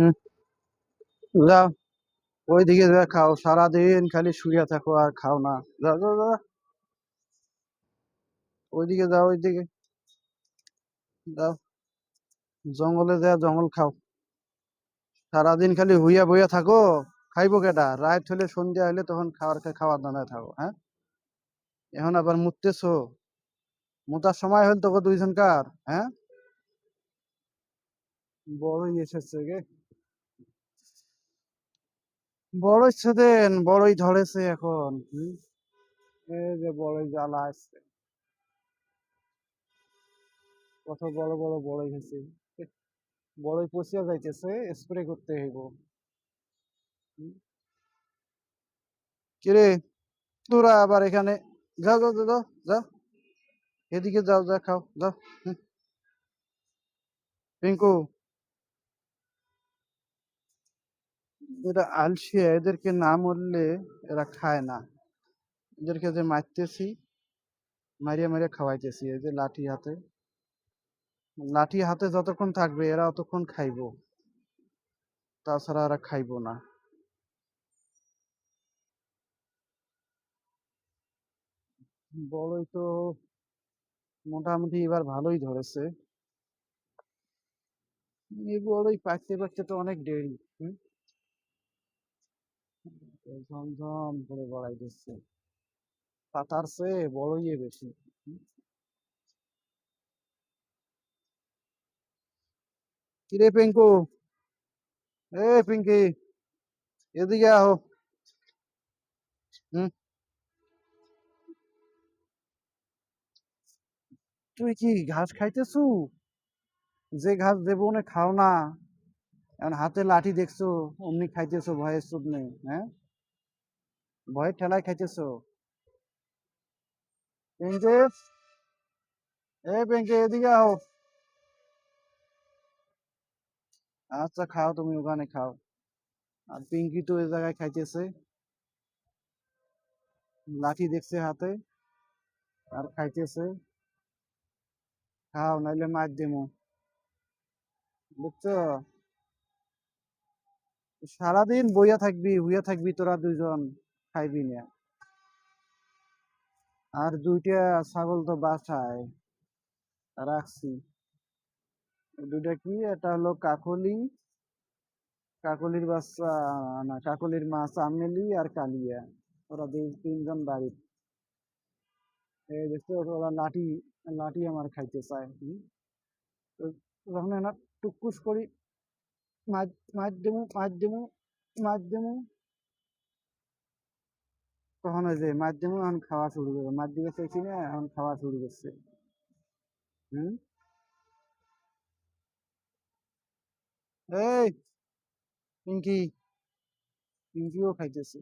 হুম। যাও, ওইদিকে যা খাও, সারাদিন খালি শুয়ে থাকো আর খাও না। যা যাও যাও ওইদিকে যাও ওইদিকে। যাও। জঙ্গলে যা জঙ্গল খাও। সারাদিন খালি হুইয়া বইয়া থাকো, খাইবো কেটা রাত হলে সন্ধ্যা হলে তখন খাওয়ার খাওয়ার দানায় থাকো হ্যাঁ? এখন আবার মুততেছো। মুতার সময় হল তোকে দুইজনকার হ্যাঁ? বড়ই এসেছে গে। বড়ই দেন বড়ই ধরেছে এখন? এই যে বড়ই জ্বালা আসছে। কত বড় বড় বড়ই হয়েছে। বড়ই পচিয়া যাইতেছে স্প্রে করতে হইব। কিরে, তোরা আবার এখানে যা যাও যা যাও এদিকে যাও, যা খাও যা। পিঙ্কু এরা আলসিয়া এদেরকে না মরলে এরা খায় না। এদেরকে যে মারতেছি, মারিয়া মারিয়া খাওয়াইতেছি, এই যে লাঠি হাতে। লাঠি হাতে যতক্ষণ থাকবে, এরা অতক্ষণ খাইবো। তাছাড়া এরা খাইবো না। বড়ই তো মোটামুটি এবার ভালোই ধরেছে। বড়ই পাকতে পাকতে তো অনেক দেরি, হুম? ঝমঝম করে বড়াই দিচ্ছে পাতার চেয়ে বড়ই বেশি। কিরে পিঙ্কু? এ পিঙ্কি, এদিকে আহো। হুম? তুই কি ঘাস খাইতেছু? যে ঘাস দেবো খাও না। এখন হাতে লাঠি দেখছ, অমনি খাইতেছো, ভয়ের চোদ নেই হ্যাঁ? ভয়ের ঠেলায় খাইতেছো? এ পিঙ্কি এদিকে আহো আচ্ছা খাও তুমি, ওখানে খাও। আর পিঙ্কি তো জায়গায় খাইতেছে। লাঠি দেখছে হাতে, আর খাইতেছে। খাও, নাইলে মার দেবো। বুঝছ? সারাদিন বইয়া থাকবি, হুইয়া থাকবি তোরা দুইজন। খাইবি না আর দুইটা ছাগল তো বাসায় রাখছি। দুইটা কি? এটা হলো কাকলি। কাকলির বাচ্চা, না, কাকলির মা চামেলি আর কালিয়া। ওরা দুই, তিনজন বাড়ি। এই দেখছ, ওরা লাঠি লাঠি আমার খাইতে চায়? তো যখন না টুকুস করি, মাছ মাছ দেবো মাছ দেবো মাছ দেবো। তখন ওই যে মাধ্যমে এখন খাওয়া শুরু করে দিকে চাইছি না, এখন খাওয়া শুরু করছে। হুম? এই, পিঙ্কি, পিঙ্কিও খাইতেছে।